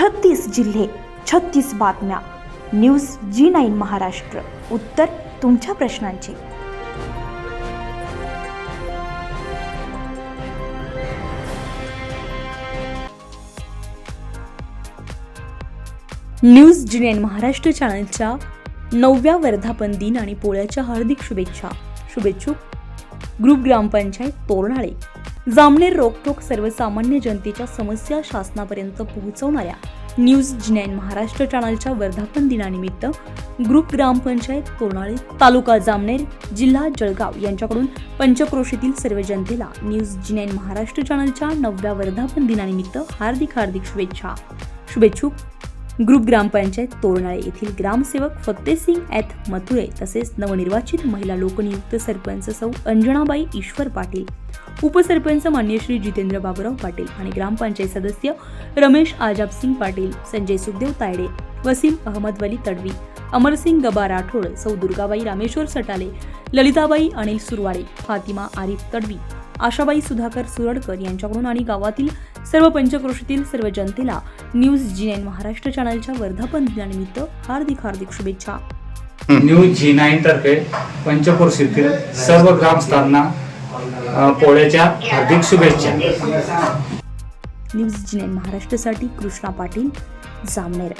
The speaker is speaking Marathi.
छत्तीस जिल्हे छत्तीस बातम्या. News G nine Maharashtra. उत्तर तुमच्या प्रश्नांची. न्यूज जी नाईन महाराष्ट्र चॅनलच्या नवव्या वर्धापन दिन आणि पोळ्याच्या हार्दिक शुभेच्छा. शुभेच्छुक. ग्रुप ग्रामपंचायत तोरणाळे. जामनेर रोखोक सर्वसामान्य जनतेच्या समस्या शासनापर्यंत पोहोचवणाऱ्या न्यूज जिनॅन महाराष्ट्र चॅनलच्या वर्धापन दिनानिमित्त ग्रुप ग्रामपंचायत कोणाळे तालुका जामनेर जिल्हा जळगाव यांच्याकडून पंचक्रोशीतील सर्व जनतेला न्यूज जिनॅन महाराष्ट्र चॅनलच्या नवव्या वर्धापन दिनानिमित्त हार्दिक हार्दिक शुभेच्छा. शुभेच्छुक. ग्रुप ग्रामपंचायत तोरणाळे येथील ग्रामसेवक फत्तेसिंग ॲथ मथुरे तसेच नवनिर्वाचित महिला लोकनियुक्त सरपंच सौ अंजनाबाई ईश्वर पाटील उपसरपंच मान्य श्री जितेंद्र बाबुराव पाटील आणि ग्रामपंचायत सदस्य रमेश आजाबसिंग पाटील संजय सुखदेव तायडे वसीम अहमद वली तडवी अमरसिंग गबा राठोड सौ दुर्गाबाई रामेश्वर सटाले ललिताबाई अनिल सुरवाडे फातिमा आरिफ तडवी आशाबाई सुधाकर सुरडकर यांच्याकडून आणि गावातील सर्व पंचक्रोशीतील सर्व जनतेला न्यूज जी नाईन महाराष्ट्र चॅनलच्या वर्धापन दिनानिमित्त हार्दिक हार्दिक शुभेच्छा. न्यूज जी नाईन तर्फे पंचक्रोशीतील सर्व ग्रामस्थांना पोळ्याच्या हार्दिक शुभेच्छा. न्यूज जी नाईन महाराष्ट्रासाठी कृष्णा पाटील जामनेर.